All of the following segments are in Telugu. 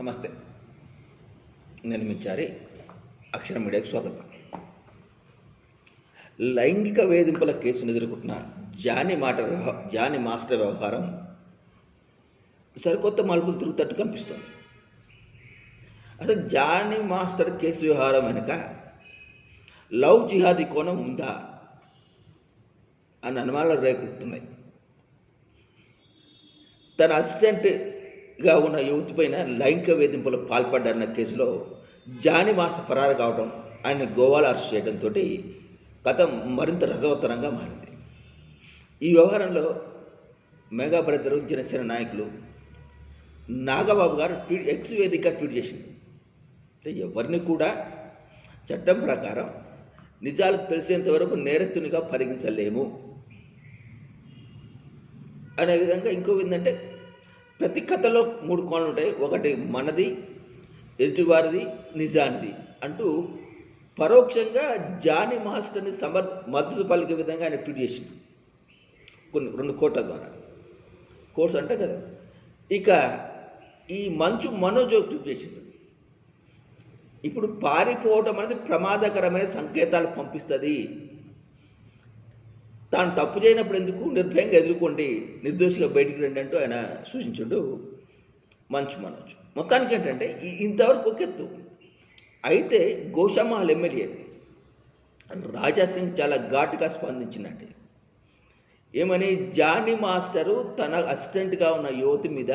నమస్తే. నేను మిచ్చారి అక్షర మీడియాకు స్వాగతం. లైంగిక వేధింపుల కేసును ఎదుర్కొంటున్న జానీ మాట జాని జానీ మాస్టర్ వ్యవహారం సరికొత్త మలుపులు తిరుగుతట్టు కనిపిస్తుంది. అసలు జానీ మాస్టర్ కేసు వ్యవహారం వెనుక లవ్ జిహాదీ కోణం ఉందా అని అనుమానాలు రేకెత్తున్నాయి తన గా ఉన్న యువతి పైన లైంగిక వేధింపులకు పాల్పడ్డారన్న కేసులో జానీ మాస్టర్ పరారు కావడం ఆయన గోవాలో అరెస్ట్ చేయడంతో కథ మరింత రసవత్తరంగా మారింది. ఈ వ్యవహారంలో మెగా బ్రదరు జనసేన నాయకులు నాగబాబు గారు ట్వీట్ ఎక్స్ వేదిక ట్వీట్ చేసింది. అంటే ఎవరిని కూడా చట్టం ప్రకారం నిజాలు తెలిసేంత వరకు నేరస్తునిగా పరిగణించలేము. అనే విధంగా ఇంకో ఏంటంటే ప్రతి కథలో మూడు కోణాలు ఉంటాయి. ఒకటి మనది ఎదుటివారిది నిజానిది అంటూ పరోక్షంగా జానీ మాస్టర్ని సమర్ మద్దతు పలికే విధంగా ఆయన ఫిట్ చేసింది కొన్ని రెండు కోట్ల ద్వారా. కోర్స్ అంటే కదా. ఇక ఈ మంచు మనోజ్ ట్రిప్ చేసిండు. ఇప్పుడు పారిపోవటం అనేది ప్రమాదకరమైన సంకేతాలు పంపిస్తుంది. తాను తప్పు చేయనప్పుడు ఎందుకు? నిర్భయంగా ఎదుర్కోండి. నిర్దోషిగా బయటికి రండి అంటూ ఆయన సూచించాడు మంచు మనోజ్. మొత్తానికి ఏంటంటే ఇంతవరకు ఒక ఎత్తు. అయితే గోషామహల్ ఎమ్మెల్యే రాజా సింగ్ చాలా ఘాటుగా స్పందించినట్టు. ఏమని? జానీ మాస్టరు తన అసిస్టెంట్గా ఉన్న యువతి మీద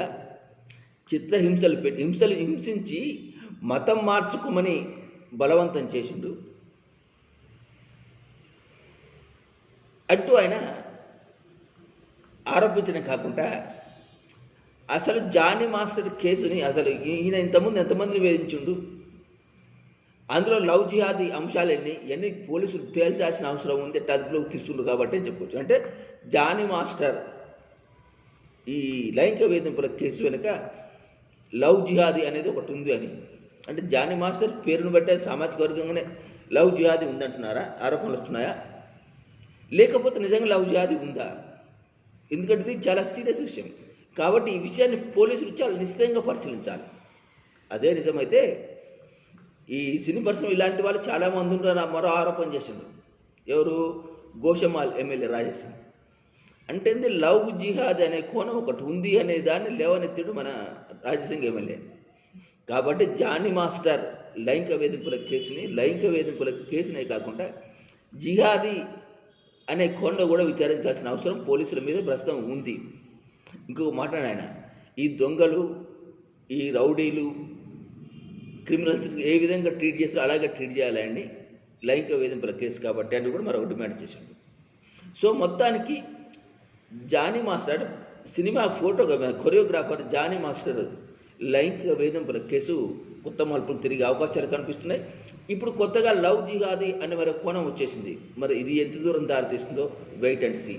చిత్రహింసలు పెట్టి హింసలు హింసించి మతం మార్చుకోమని బలవంతం చేసిండు. అంటూ ఆయన ఆరోపించడం కాకుండా అసలు జానీ మాస్టర్ కేసుని అసలు ఈయన ఇంతమంది ఎంతమందిని వేధించుండు? అందులో లవ్ జిహాదీ అంశాలన్నీ ఇవన్నీ పోలీసులు తేల్చాల్సిన అవసరం ఉంది అంటే అదుపులోకి తీసుకుండు కాబట్టి అని చెప్పొచ్చు. అంటే జానీ మాస్టర్ ఈ లైంగిక వేధింపుల కేసు వెనుక లవ్ జిహాదీ అనేది ఒకటి ఉంది అని. అంటే జానీ మాస్టర్ పేరును బట్టే సామాజిక వర్గంగానే లవ్ జిహాదీ ఉందంటున్నారా? ఆరోపణలు వస్తున్నాయా? లేకపోతే నిజంగా లవ్ జిహాదీ ఉందా? ఎందుకంటే ఇది చాలా సీరియస్ విషయం. కాబట్టి ఈ విషయాన్ని పోలీసులు చాలా నిశ్చితంగా పరిశీలించాలి. అదే నిజమైతే ఈ సినీ పరిశ్రమ ఇలాంటి వాళ్ళు చాలామంది ఉంటారు. మరో ఆరోపణ చేసిండు. ఎవరు? గోషమాల్ ఎమ్మెల్యే రాజేసింగ్ అంటే ఏంది? లవ్ జిహాద్ అనే కోణం ఒకటి ఉంది అనే దాన్ని లేవనెత్తాడు మన రాజసింగ్ ఎమ్మెల్యే. కాబట్టి జానీ మాస్టర్ లైంగిక వేధింపుల కేసుని లైంగిక వేధింపుల కేసునే కాకుండా జిహాదీ అనే కోణంలో కూడా విచారించాల్సిన అవసరం పోలీసుల మీద ప్రస్తుతం ఉంది. ఇంకొక మాట ఆయన. ఈ దొంగలు ఈ రౌడీలు క్రిమినల్స్ ఏ విధంగా ట్రీట్ చేస్తారో అలాగే ట్రీట్ చేయాలండి లైంగిక వేధింపుల కేసు కాబట్టి అని కూడా మరొక డిమాండ్ చేసిండు సో మొత్తానికి Jani master cinema photo choreographer Jani master లైంగిక వేధింపుల కేసు కొత్త మలుపులు తిరిగే అవకాశాలు కనిపిస్తున్నాయి. ఇప్పుడు కొత్తగా లవ్ జిహాది అనే మరొక కోణం వచ్చేసింది. మరి ఇది ఎంత దూరం దారితీస్తుందో వెయిట్ అండ్ సీ